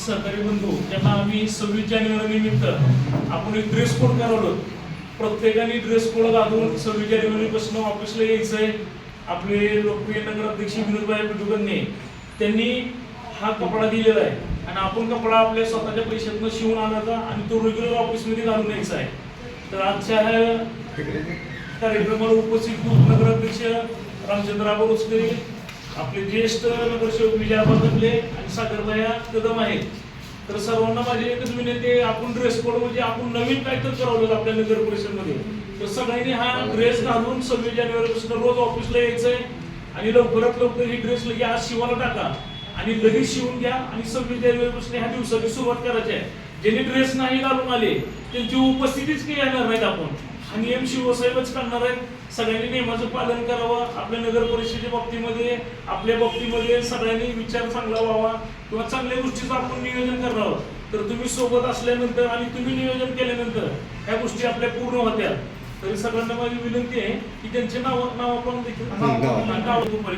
सहकारी बंधू त्यांना आम्ही सव्वीस जानेवारी निमित्त आपण एक ड्रेस कोड ठरवलं प्रत्येकाने ड्रेस कोड घालून सव्वीस जानेवारीपासून ऑफिसला यायचं आहे आपले लोकप्रिय नगराध्यक्ष विनोदभाई बिटुकरने त्यांनी हा कपडा दिलेला आहे. आणि आपण कपडा आपल्या स्वतःच्या पैशातनं शिवून आणायचा आणि तो रेग्युलर ऑफिसमध्ये घालून यायचा आहे. तर आजच्या ह्या कार्यक्रमाला उपस्थित नगराध्यक्ष रामचंद्र आबोरसकर आपले ज्येष्ठ नगरसेवक विजयाबा कदले आणि सागरबाया कदम आहेत. तर सर्वांना माझी एकच विनंती आपण ड्रेस कोड म्हणजे आपण नवीन काहीतरी करावलं आपल्या नगर परिषदमध्ये. तर सगळ्यांनी हा ड्रेस घालून सव्वीस जानेवारीपासून रोज ऑफिसला यायचंय आणि लवकरात लवकर ही ड्रेस लगे आज शिवायला टाका आणि लगेच शिवून घ्या आणि सव्वीस जानेवारीपासून ह्या दिवसाची सुरुवात करायची आहे. ज्यांनी ड्रेस नाही घालून आले त्यांची उपस्थितीच काही येणार नाहीत आपण. हा नियम शिवसाहेबच करणार आहेत. सगळ्यांनी नियमाचं पालन करावं. आपल्या नगर परिषदेच्या बाबतीमध्ये आपल्या बाबतीमध्ये सगळ्यांनी विचार चांगला व्हावा. किंवा चांगल्या गोष्टीचं आपण नियोजन करावं तर तुम्ही सोबत असल्यानंतर आणि तुम्ही नियोजन केल्यानंतर ह्या गोष्टी आपल्या पूर्ण होत्या. तरी सगळ्यांना माझी विनंती आहे की त्यांचे नाव नाव आपण देखील नाव. दुपारी